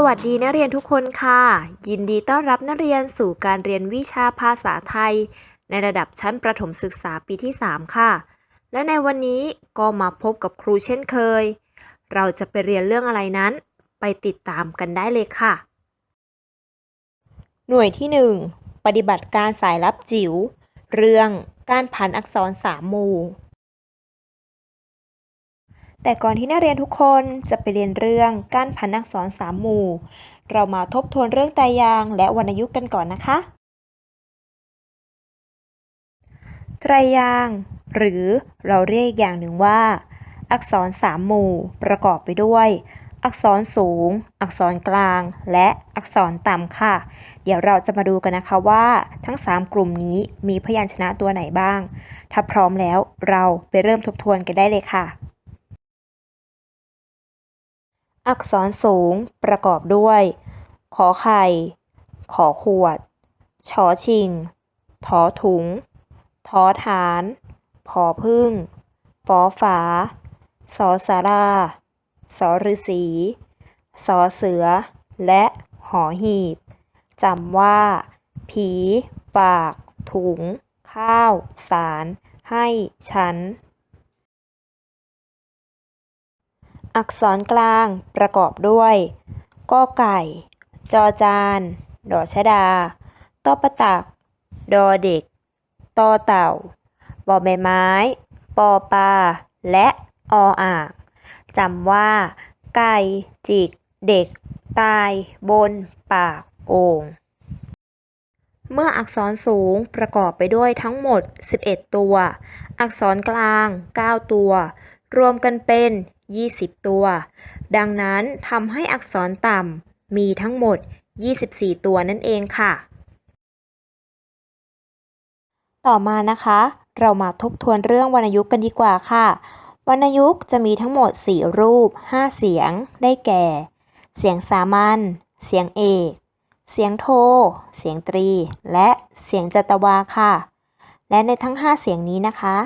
สวัสดีนักเรียนทุกคนค่ะ ยินดีต้อนรับนักเรียนสู่การเรียนวิชาภาษาไทย ในระดับชั้นประถมศึกษาปีที่ 3 ค่ะ และในวันนี้ก็มาพบกับครูเช่นเคย เราจะไปเรียนเรื่องอะไรนั้น ไปติดตามกันได้เลยค่ะ หน่วยที่ 1 ปฏิบัติการสายลับจิ๋ว เรื่องการผันอักษรสามหมู่ แต่ก่อนที่นักเรียนทุกคนจะไปเรียนเรื่องการผันอักษรสามหมู่ เรามาทบทวนเรื่องไตรยางและวรรณยุกต์กันก่อนนะคะ ไตรยาง หรือเราเรียกอีกอย่างหนึ่งว่า อักษรสามหมู่ ประกอบไปด้วย อักษรสูง อักษรกลาง และอักษรต่ำค่ะ เดี๋ยวเราจะมาดูกันนะคะว่า ทั้ง 3 กลุ่มนี้มีพยัญชนะตัวไหนบ้าง ถ้าพร้อมแล้วเราไปเริ่มทบทวนกันได้เลยค่ะ อักษรสูงประกอบด้วย ขอไข่ ขอขวด ชอชิงทอถุง ทอฐาน พอพึ่งฟอฝา สอสาราสอฤษีสอเสือ และหอหีบ จำว่า ผี ฝาก ถุง ข้าว สาร ให้ ฉัน อักษรกลางประกอบด้วยกอไก่ จอจาน ดอชดาตอประตัก ดอเด็กตอเต่า บอใบไม้ ปอปลา และออ่างจำว่า ไก่ จิก เด็ก ตาย บน ปากโอ่งเมื่ออักษรสูงประกอบไปด้วยทั้งหมด 11 ตัว อักษรกลาง 9 ตัว รวมกันเป็น 20 ตัว ดังนั้นทำให้อักษรต่ำมีทั้งหมด 24 ตัวนั่นเองค่ะ ต่อมานะคะ เรามาทบทวนเรื่องวรรณยุกต์กันดีกว่าค่ะ วรรณยุกต์จะมีทั้งหมด 4 รูป 5 เสียง ได้แก่ เสียงสามัญ เสียงเอก เสียงโท เสียงตรี และเสียงจัตวาค่ะ และในทั้ง 5 เสียงนี้นะคะ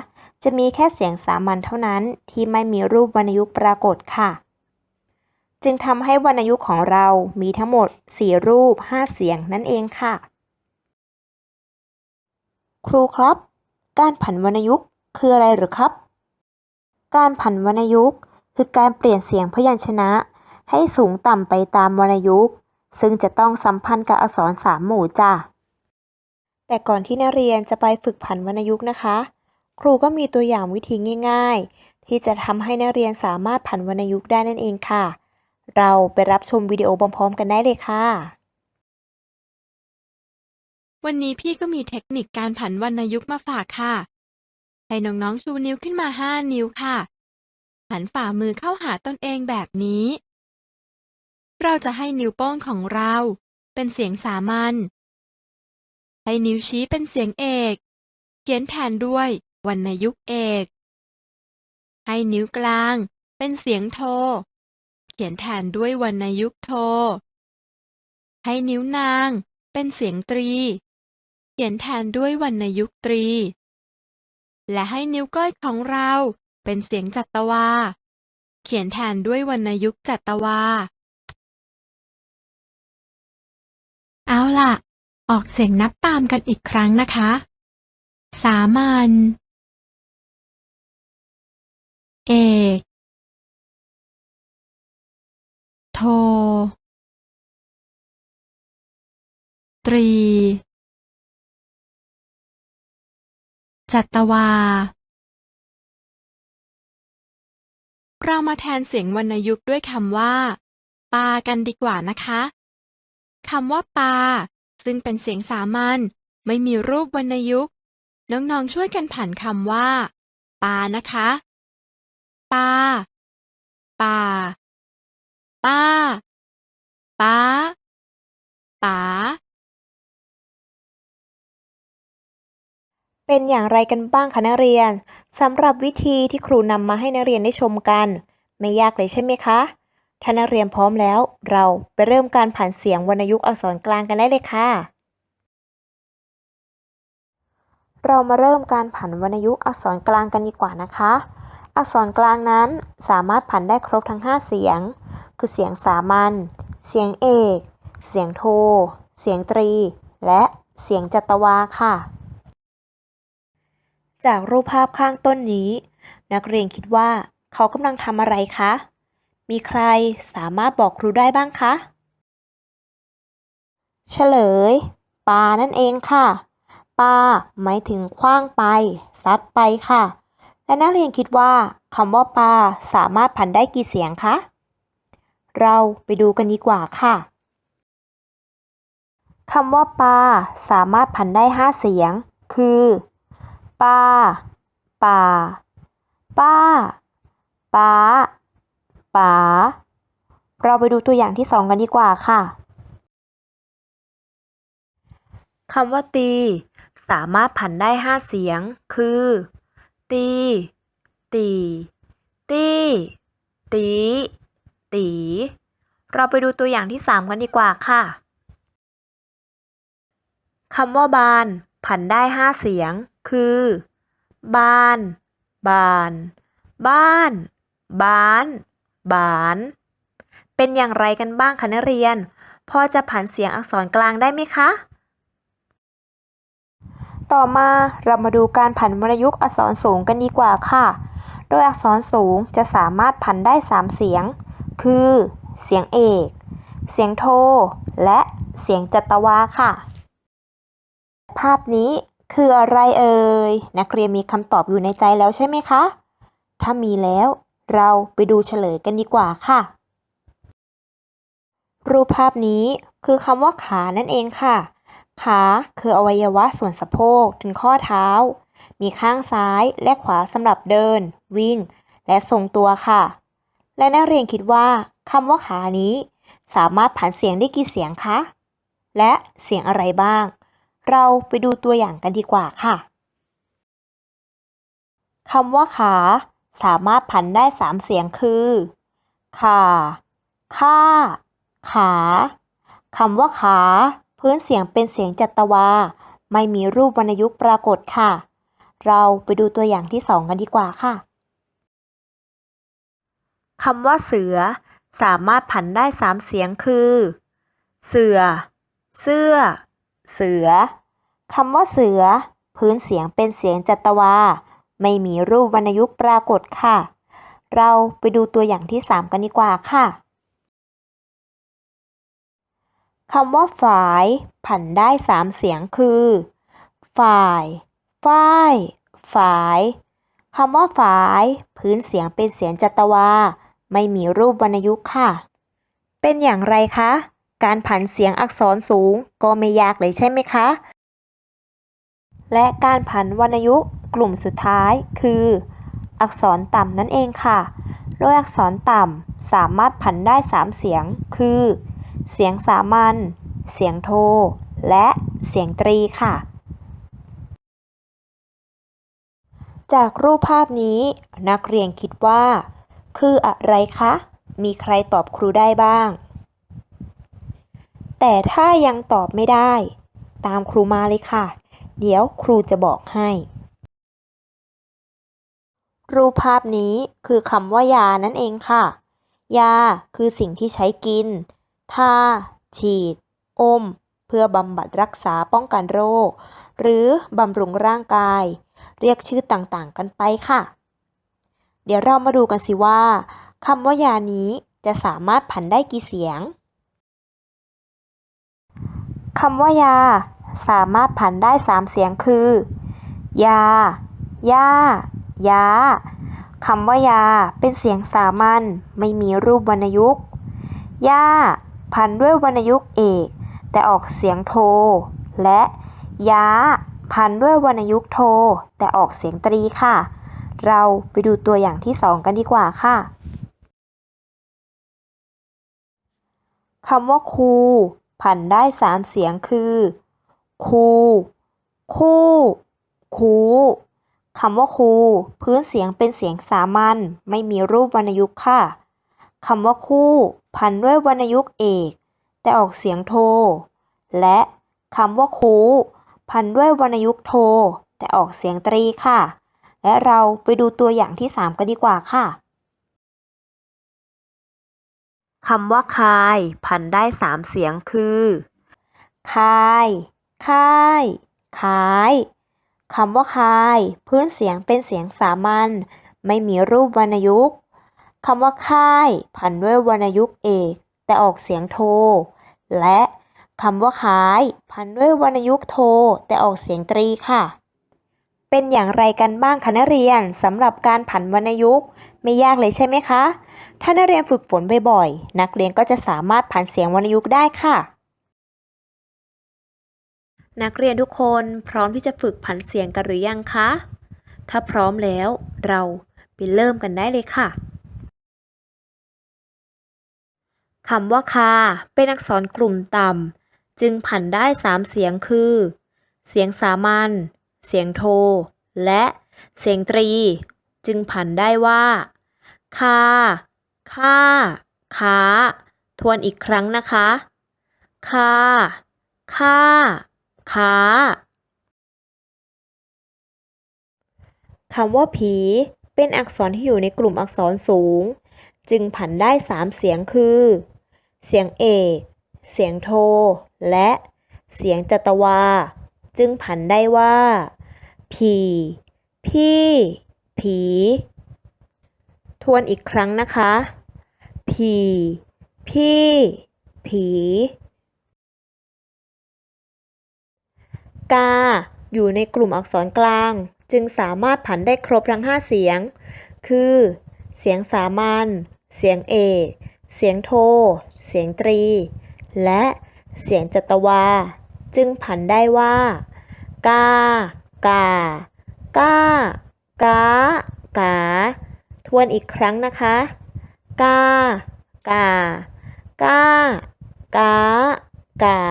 จะมีแค่เสียงสามัญเท่านั้นที่ไม่มีรูปวรรณยุกต์ปรากฏค่ะ จึงทำให้วรรณยุกต์ของเรามีทั้งหมด 4 รูป 5 เสียงนั่นเองค่ะ ครูครับ การผันวรรณยุกต์คืออะไรหรือครับ การผันวรรณยุกต์คือการเปลี่ยนเสียงพยัญชนะ ให้สูงต่ำไปตามวรรณยุกต์ซึ่งจะต้องสัมพันธ์กับอักษรสามหมู่จ้ะแต่ก่อนที่นักเรียนจะไปฝึกผันวรรณยุกต์นะคะ ครูก็มีตัวอย่างวิธีง่าย ๆ ที่จะทำให้นักเรียนสามารถผันวรรณยุกต์ได้นั่นเองค่ะ เราไปรับชมวิดีโอพร้อมๆกันได้เลยค่ะ วันนี้พี่ก็มีเทคนิคการผันวรรณยุกต์มาฝากค่ะ ให้น้องๆชูนิ้วขึ้นมาห้านิ้วค่ะ หันฝ่ามือเข้าหาตนเองแบบนี้ เราจะให้นิ้วโป้งของเรา เป็นเสียงสามัญให้นิ้วชี้เป็นเสียงเอก เขียนแทนด้วย วรรณยุกต์เอก ให้นิ้วกลางเป็นเสียงโท เขียนแทนด้วยวรรณยุกต์โท ให้นิ้วนางเป็นเสียงตรี เขียนแทนด้วยวรรณยุกต์ตรี และให้นิ้วก้อยของเราเป็นเสียงจัตวา เขียนแทนด้วยวรรณยุกต์จัตวา เอาล่ะ ออกเสียงนับตามกันอีกครั้งนะคะ สามัญ เอกโท ตรี จัตวา เรามาแทนเสียงวรรณยุกต์ด้วยคำว่า ปากันดีกว่านะคะคำว่าปา ซึ่งเป็นเสียงสามัญไม่มีรูปวรรณยุกต์น้องๆช่วยกันผันคำว่า ปานะคะ ปาป่า ป้า ป้า ป๋า เป็นอย่างไรกันบ้างคะนักเรียนสำหรับวิธีที่ครูนำมาให้นักเรียนได้ชมกัน ไม่ยากเลยใช่ไหมคะ ถ้านักเรียนพร้อมแล้ว เราไปเริ่มการผ่านเสียงวรรณยุกต์อักษรกลางกันได้เลยค่ะเรามาเริ่มการผันวรรณยุกต์อักษรกลางกันดีกว่านะคะ อักษรกลางนั้นสามารถผันได้ครบทั้ง 5 เสียง คือเสียงสามัญ เสียงเอก เสียงโท เสียงตรี และเสียงจัตวาค่ะ จากรูปภาพข้างต้นนี้ นักเรียนคิดว่าเขากำลังทำอะไรคะ มีใครสามารถบอกครูได้บ้างคะเฉลยปานั่นเองค่ะปาหมายถึงคว้างไป ซัดไปค่ะ และนักเรียนคิดว่าคำว่าปลาสามารถผันได้กี่เสียงคะ เราไปดูกันดีกว่าค่ะคำว่าปลาสามารถผันได้ห้าเสียง คือปลาป่าป้าป้าป๋าเราไปดูตัวอย่างที่สองกันดีกว่าค่ะคำว่าตี สามารถผันได้ห้าเสียง คือ ตี ตี ตี ตี ตี เราไปดูตัวอย่างที่สามกันดีกว่าค่ะคำว่าบาน ผันได้ห้าเสียง คือ บาน บาน บ้าน บาน บาน เป็นอย่างไรกันบ้างคะนักเรียน พอจะผันเสียงอักษรกลางได้ไหมคะ ต่อมาเรามาดูการผันวรรณยุกต์อักษรสูงกันดีกว่าค่ะ โดยอักษรสูงจะสามารถผันได้ 3 เสียง คือ เสียงเอก เสียงโท และเสียงจัตวาค่ะ ภาพนี้คืออะไรเอ่ย นักเรียนมีคำตอบอยู่ในใจแล้วใช่ไหมคะ ถ้ามีแล้ว เราไปดูเฉลยกันดีกว่าค่ะ รูปภาพนี้คือคำว่าขานั่นเองค่ะ ขาคืออวัยวะส่วนสะโพกถึงข้อเท้า มีข้างซ้ายและขวาสำหรับเดิน วิ่ง และทรงตัวค่ะ และนักเรียนคิดว่าคำว่าขานี้ สามารถผันเสียงได้กี่เสียงคะ และเสียงอะไรบ้าง เราไปดูตัวอย่างกันดีกว่าค่ะคำว่าขาสามารถผันได้สามเสียงคือ ขาข้าขา คำว่าขา พื้นเสียงเป็นเสียงจัตวา ไม่มีรูปวรรณยุกต์ปรากฏค่ะ เราไปดูตัวอย่างที่สองกันดีกว่าค่ะคำว่าเสือ สามารถผันได้สามเสียงคือ เสือ เสื้อ เสือคำว่าเสือ พื้นเสียงเป็นเสียงจัตวา ไม่มีรูปวรรณยุกต์ปรากฏค่ะ เราไปดูตัวอย่างที่3กันดีกว่าค่ะ คำว่าฝายผันได้3เสียงคือฝ่ายฝ้ายฝายคำว่าฝาย พื้นเสียงเป็นเสียงจัตวา ไม่มีรูปวรรณยุกต์ค่ะ เป็นอย่างไรคะ การผันเสียงอักษรสูงก็ไม่ยากเลยใช่ไหมคะ และการผันวรรณยุกต์กลุ่มสุดท้ายคือ อักษรต่ำนั่นเองค่ะ โดยอักษรต่ำสามารถผันได้ 3 เสียง คือ เสียงสามัญ เสียงโท และเสียงตรีค่ะ จากรูปภาพนี้นักเรียนคิดว่า คืออะไรคะ มีใครตอบครูได้บ้าง แต่ถ้ายังตอบไม่ได้ ตามครูมาเลยค่ะ เดี๋ยวครูจะบอกให้ รูปภาพนี้คือคำว่ายานั่นเองค่ะ ยาคือสิ่งที่ใช้กิน ทา ฉีด อม เพื่อบำบัดรักษาป้องกันโรค หรือบำรุงร่างกาย เรียกชื่อต่างๆ กันไปค่ะ เดี๋ยวเรามาดูกันสิว่าคำว่ายานี้จะสามารถผันได้กี่เสียงคำว่ายา สามารถผันได้สามเสียงคือ ยา ย่า ยาคำว่ายาเป็นเสียงสามัญไม่มีรูปวรรณยุกต์ย่า พันด้วยวรรณยุกต์เอก แต่ออกเสียงโท และย้า พันด้วยวรรณยุกต์โท แต่ออกเสียงตรีค่ะ เราไปดูตัวอย่างที่สองกันดีกว่าค่ะคำว่าคูผันได้สามเสียงคือ คู คู่ คูคำว่าคู พื้นเสียงเป็นเสียงสามัญไม่มีรูปวรรณยุกต์ค่ะ คำว่าคู่ พันด้วยวรรณยุกต์เอก แต่ออกเสียงโท และคำว่าคูพันด้วยวรรณยุกต์โท แต่ออกเสียงตรีค่ะ และเราไปดูตัวอย่างที่ 3 กันดีกว่าค่ะคำว่าคาย พันได้สามเสียงคือคายค่ายคายคำว่าคาย พื้นเสียงเป็นเสียงสามัญไม่มีรูปวรรณยุกต์ คำว่าค่ายพันด้วยวรรณยุกต์เอกแต่ออกเสียงโท และคำว่าขายพันด้วยวรรณยุกต์โท แต่ออกเสียงตรีค่ะ เป็นอย่างไรกันบ้างคะนักเรียนสำหรับการผันวรรณยุกต์ไม่ยากเลยใช่ไหมคะ ถ้านักเรียนฝึกฝนบ่อยๆ นักเรียนก็จะสามารถผันเสียงวรรณยุกต์ได้ค่ะ นักเรียนทุกคนพร้อมที่จะฝึกผันเสียงกันหรือยังคะ ถ้าพร้อมแล้วเราไปเริ่มกันได้เลยค่ะ คำว่าคา เป็นอักษรกลุ่มต่ำ จึงผันได้สามเสียงคือ เสียงสามัญ เสียงโท และเสียงตรี จึงผันได้ว่า คา ค่าค้า ทวนอีกครั้งนะคะ คา ค่า ค้าคำว่าผี เป็นอักษรที่อยู่ในกลุ่มอักษรสูง จึงผันได้สามเสียงคือ เสียงเอก เสียงโท และเสียงจัตวา จึงผันได้ว่า ผี พี่ ผี ทวนอีกครั้งนะคะ ผี พี่ ผี กา อยู่ในกลุ่มอักษรกลาง จึงสามารถผันได้ครบทั้ง5เสียง คือ เสียงสามัญ เสียงเอก เสียงโท เสียงตรี และเสียงจัตวา จึงผันได้ว่ากากากากากา ทวนอีกครั้งนะคะกากากากากา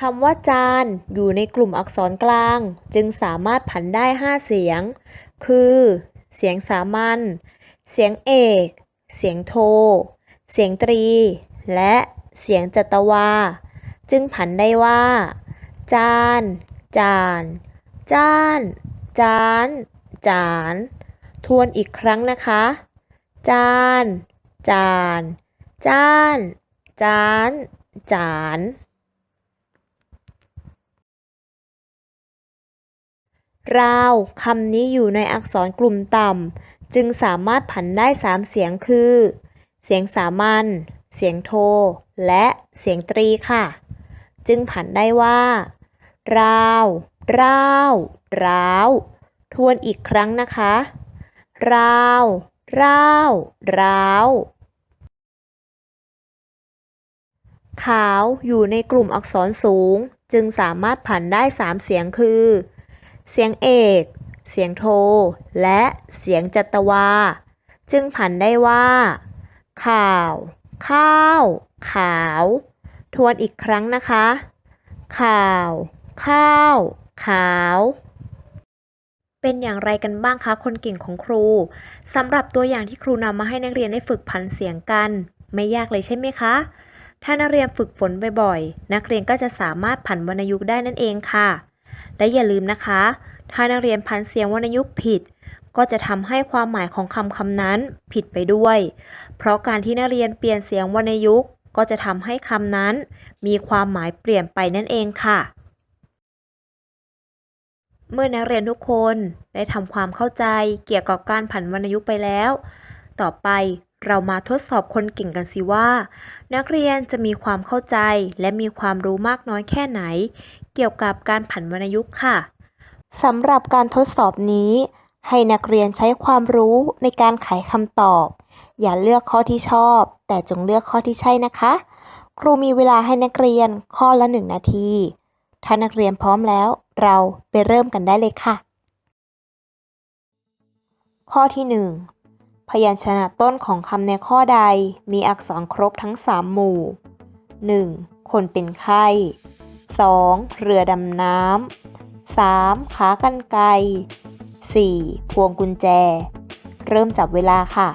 คำว่าจานอยู่ในกลุ่มอักษรกลาง จึงสามารถผันได้ 5 เสียง คือ เสียงสามัญ เสียงเอก เสียงโท เสียงตรี และเสียงจัตวา จึงผันได้ว่า จาน จาน จ้าน จาน จาน ทวนอีกครั้งนะคะ จาน จาน จ้าน จาน จานราวคำนี้อยู่ในอักษรกลุ่มต่ำ จึงสามารถผันได้สามเสียงคือ เสียงสามัญ เสียงโท และเสียงตรีค่ะ จึงผันได้ว่า ราว ร้าว ร้าว ทวนอีกครั้งนะคะ ราว ร้าว ร้าวขาวอยู่ในกลุ่มอักษรสูง จึงสามารถผันได้สามเสียงคือ เสียงเอก เสียงโท และเสียงจัตวา จึงผันได้ว่า ข่าว ข้าว ขาว ทวนอีกครั้งนะคะ ข่าว ข้าว ขาวเป็นอย่างไรกันบ้างคะคนเก่งของครูสำหรับตัวอย่างที่ครูนำมาให้นักเรียนได้ฝึกผันเสียงกัน ไม่ยากเลยใช่ไหมคะ ถ้านักเรียนฝึกฝนบ่อยๆ นักเรียนก็จะสามารถผันวรรณยุกต์ได้นั่นเองค่ะ และอย่าลืมนะคะ ถ้านักเรียนพันเสียงวรรณยุกต์ผิด ก็จะทำให้ความหมายของคำคำนั้นผิดไปด้วย เพราะการที่นักเรียนเปลี่ยนเสียงวรรณยุกต์ก็จะทำให้คำนั้น มีความหมายเปลี่ยนไปนั่นเองค่ะ เมื่อนักเรียนทุกคนได้ทำความเข้าใจเกี่ยวกับการผันวรรณยุกต์ไปแล้ว ต่อไปเรามาทดสอบคนเก่งกันสิว่า นักเรียนจะมีความเข้าใจและมีความรู้มากน้อยแค่ไหน เกี่ยวกับการผันวรรณยุกต์ค่ะ สำหรับการทดสอบนี้ ให้นักเรียนใช้ความรู้ในการไขคำตอบ อย่าเลือกข้อที่ชอบ แต่จงเลือกข้อที่ใช่นะคะ ครูมีเวลาให้นักเรียนข้อละหนึ่งนาที ถ้านักเรียนพร้อมแล้ว เราไปเริ่มกันได้เลยค่ะ ข้อที่หนึ่งพยัญชนะต้นของคำในข้อใดมีอักษรครบทั้ง 3 หมู่ 1. คนเป็นไข้ 2. เรือดำน้ำ 3. ขากรรไกร 4. พวงกุญแจ เริ่มจับเวลาค่ะ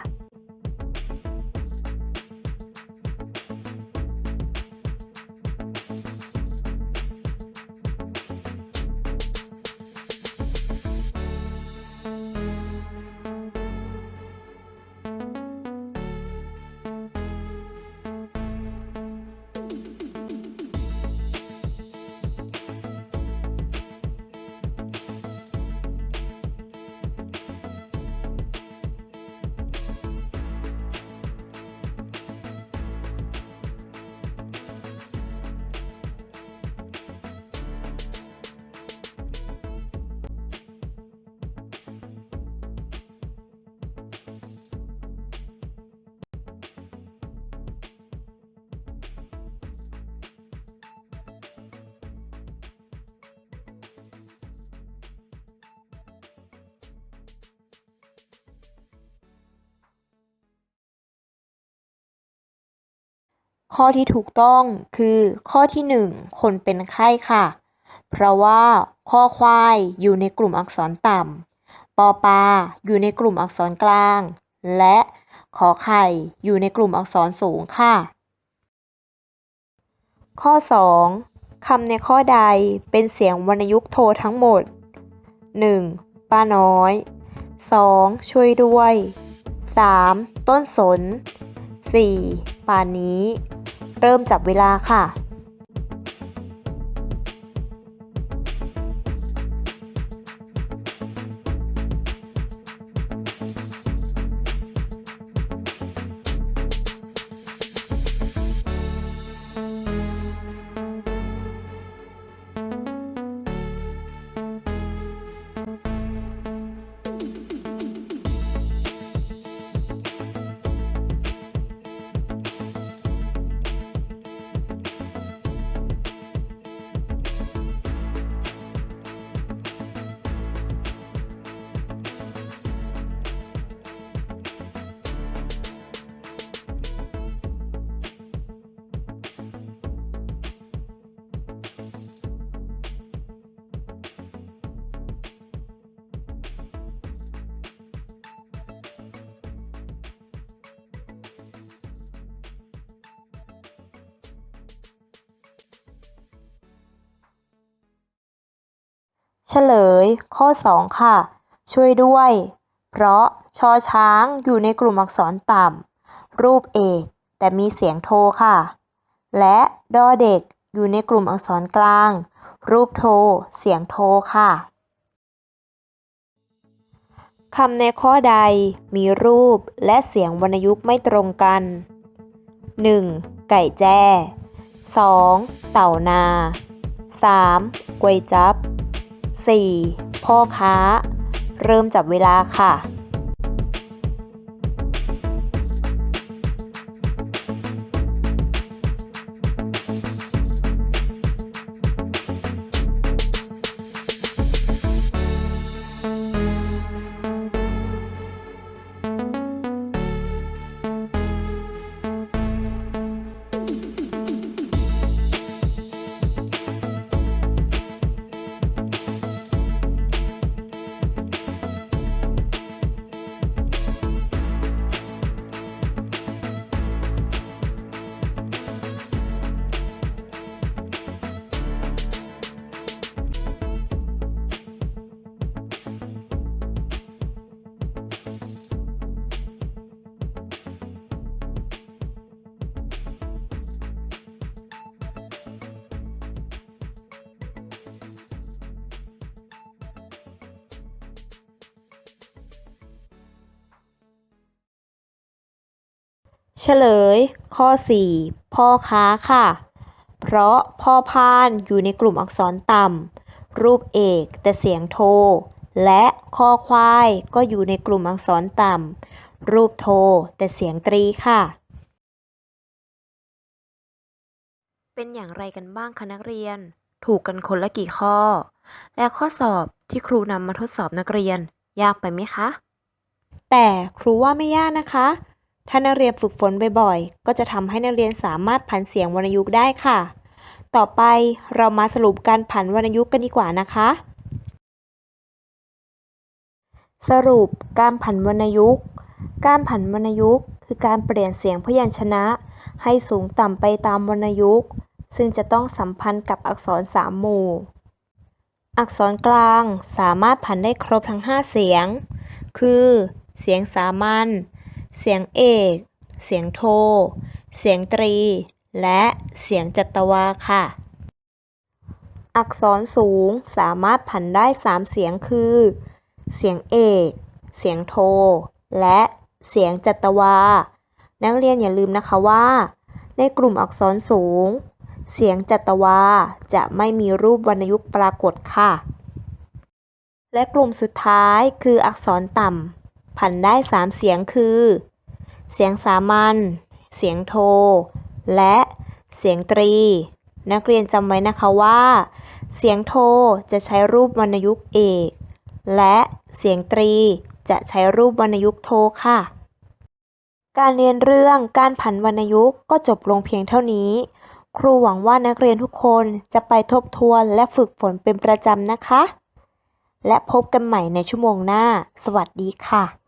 ข้อที่ถูกต้องคือข้อที่หนึ่งคนเป็นไข้ค่ะ เพราะว่าข้อควายอยู่ในกลุ่มอักษรต่ำปอปาอยู่ในกลุ่มอักษรกลาง และขอไข่อยู่ในกลุ่มอักษรสูงค่ะ ข้อ 2คำในข้อใดเป็นเสียงวรรณยุกต์โททั้งหมด 1. ป้าน้อย 2. ช่วยด้วย 3. ต้นสน 4. ป่านนี้ เริ่มจับเวลาค่ะ เฉลย ข้อ 2 ค่ะ ช่วยด้วย เพราะชอช้างอยู่ในกลุ่มอักษรต่ำ รูปเอกแต่มีเสียงโทค่ะ และดอเด็กอยู่ในกลุ่มอักษรกลาง รูปโท เสียงโทค่ะคำในข้อใดมีรูปและเสียงวรรณยุกต์ไม่ตรงกัน 1. ไก่แจ้ 2. เต่านา 3. กวยจับ 4. พ่อค้า เริ่มจับเวลาค่ะ เฉลย ข้อ 4 พ่อค้าค่ะ เพราะพ่อพานอยู่ในกลุ่มอักษรต่ำรูปเอกแต่เสียงโท และข้อควายก็อยู่ในกลุ่มอักษรต่ำรูปโท แต่เสียงตรีค่ะ เป็นอย่างไรกันบ้างคะนักเรียน ถูกกันคนละกี่ข้อ และข้อสอบที่ครูนำมาทดสอบนักเรียน ยากไปไหมคะ แต่ครูว่าไม่ยากนะคะ ถ้านักเรียนฝึกฝนบ่อยๆ ก็จะทำให้นักเรียนสามารถผันเสียงวรรณยุกต์ได้ค่ะ ต่อไปเรามาสรุปการผันวรรณยุกต์กันดีกว่านะคะ สรุปการผันวรรณยุกต์ การผันวรรณยุกต์คือการเปลี่ยนเสียงพยัญชนะ ให้สูงต่ำไปตามวรรณยุกต์ ซึ่งจะต้องสัมพันธ์กับอักษรสามหมู่ อักษรกลางสามารถผันได้ครบทั้ง 5 เสียง คือ เสียงสามัญ เสียงเอก เสียงโท เสียงตรี และเสียงจัตวาค่ะ อักษรสูงสามารถผันได้ 3 เสียงคือ เสียงเอก เสียงโท และเสียงจัตวา นักเรียนอย่าลืมนะคะว่า ในกลุ่มอักษรสูง เสียงจัตวาจะไม่มีรูปวรรณยุกต์ปรากฏค่ะ และกลุ่มสุดท้ายคืออักษรต่ำผันได้ 3 เสียงคือ เสียงสามัญ เสียงโท และเสียงตรี นักเรียนจำไว้นะคะว่า เสียงโทจะใช้รูปวรรณยุกต์เอก และเสียงตรีจะใช้รูปวรรณยุกต์โทค่ะ การเรียนเรื่องการผันวรรณยุกต์ก็จบลงเพียงเท่านี้ ครูหวังว่านักเรียนทุกคนจะไปทบทวนและฝึกฝนเป็นประจำนะคะ และพบกันใหม่ในชั่วโมงหน้า สวัสดีค่ะ